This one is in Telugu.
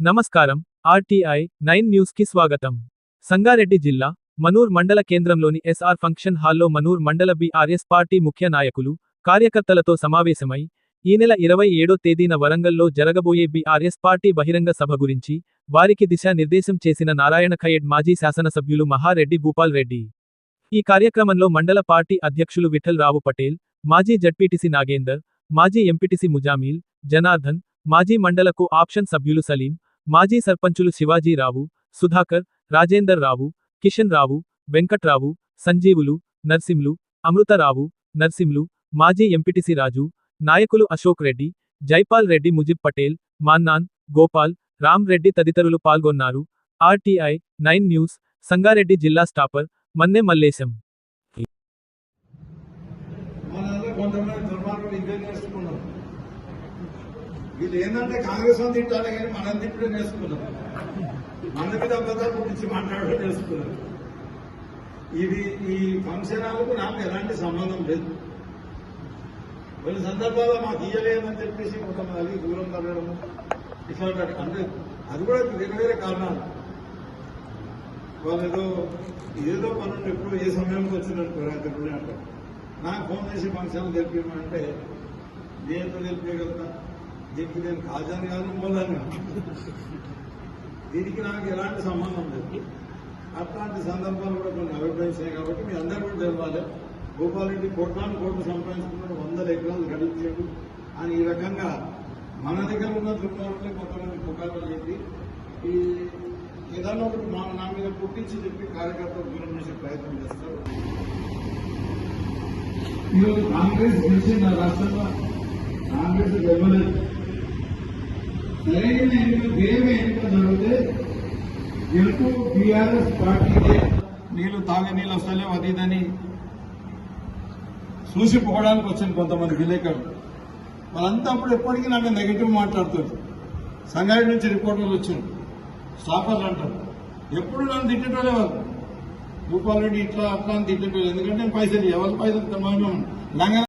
నమస్కారం. ఆర్టీఐ నైన్ న్యూస్కి స్వాగతం. సంగారెడ్డి జిల్లా మనూర్ మండల కేంద్రంలోని ఎస్ఆర్ ఫంక్షన్ హాల్లో మనూర్ మండల బీఆర్ఎస్ పార్టీ ముఖ్య నాయకులు కార్యకర్తలతో సమావేశమై ఈ నెల ఇరవై ఏడో తేదీన వరంగల్లో జరగబోయే బీఆర్ఎస్ పార్టీ బహిరంగ సభ గురించి వారికి దిశానిర్దేశం చేసిన నారాయణ ఖయేడ్ మాజీ శాసనసభ్యులు మహారెడ్డి భూపాల్ రెడ్డి. ఈ కార్యక్రమంలో మండల పార్టీ అధ్యక్షులు విఠల్ రావు పటేల్ మాజీ జడ్పీటీసీ నాగేందర్ మాజీ ఎంపీటీసీ ముజామీల్ జనార్దన్ మాజీ మండలకు ఆప్షన్ సభ్యులు సలీం మాజీ సర్పంచులు శివాజీరావు సుధాకర్ రాజేందర్ రావు కిషన్ రావు వెంకట్రావు సంజీవులు నర్సింలు అమృతరావు నర్సింలు మాజీ ఎంపీటీసీ రాజు నాయకులు అశోక్ రెడ్డి జైపాల్ రెడ్డి ముజిబ్ పటేల్ మాన్నాన్ గోపాల్ రామ్ రెడ్డి తదితరులు పాల్గొన్నారు. ఆర్టీఐ నైన్ న్యూస్ సంగారెడ్డి జిల్లా స్టాపర్ మన్నె మల్లేశం. కొంతమంది దుర్మార్గులు ఇదే చేసుకున్నారు వీళ్ళు ఏంటంటే కాంగ్రెస్ అని తిట్టాలి కానీ మనం తిప్పుడే నేర్చుకున్నాం మన మీద అబద్ధాలు గురించి మాట్లాడడం నేర్చుకున్నాం ఇది ఈ ఫంక్షన్ హాల్కు నాకు ఎలాంటి సంబంధం లేదు. కొన్ని సందర్భాల్లో మాకు ఇయ్యలేదని చెప్పేసి కొంతమంది దూరం తగ్గడం ఇట్లా అంటే అది కూడా వేరే వేరే కారణాలు. వాళ్ళు ఏదో ఏదో పనులు ఎప్పుడు ఏ సమయంలో వచ్చినట్టు రాత్రి అంటారు. నాకు ఫోన్ చేసి ఫంక్షన్ తెలిపిమంటే నేను తెలిపేయగలుగుతా దీనికి నేను కాజాని కాదు మూలని దీనికి నాకు ఎలాంటి సంబంధం లేదు. అట్లాంటి సందర్భాలు కూడా కొన్ని అభిప్రాయించాయి కాబట్టి మీ అందరూ కూడా తెలవాలి. గోపాలరెడ్డి కోట్లాను కోట్లు సంపాదించుకున్నాడు వందల ఎకరాలు గడించాడు అని ఈ రకంగా మన దగ్గర ఉన్న దుర్మార్గులే కొంతమంది పుకార్లు చెప్పి ఈ ఏదన్నా ఒకటి మా నా మీద పుట్టించి చెప్పి కార్యకర్తలు దూరం చేసే ప్రయత్నం చేస్తారు. ఈరోజు కాంగ్రెస్ గెలిచి నా రాష్ట్రంలో. కాంగ్రెస్ గెలవలేదు. సరైన ఎన్నిక వేగ ఎన్నిక జరిగితే గెలుపు బీఆర్ఎస్ పార్టీకే నీళ్ళు తాగే నీళ్ళు వస్తలేవు అది ఇదని చూసి పోవడానికి వచ్చింది కొంతమంది విలేకరులు. వాళ్ళంతా అప్పుడు ఎప్పటికీ నాకు నెగిటివ్ మాట్లాడుతుంది సంగారెడ్డి నుంచి రిపోర్టర్లు వచ్చారు. స్టాఫర్లు అంటారు. ఎప్పుడు నన్ను తిట్టేటోలే వాళ్ళు. భూపాల్ రెడ్డి ఇట్లా అట్లా అని తిట్టేటోళ్ళు. ఎందుకంటే నేను పైసలు ఎవరి పైసలు లంగ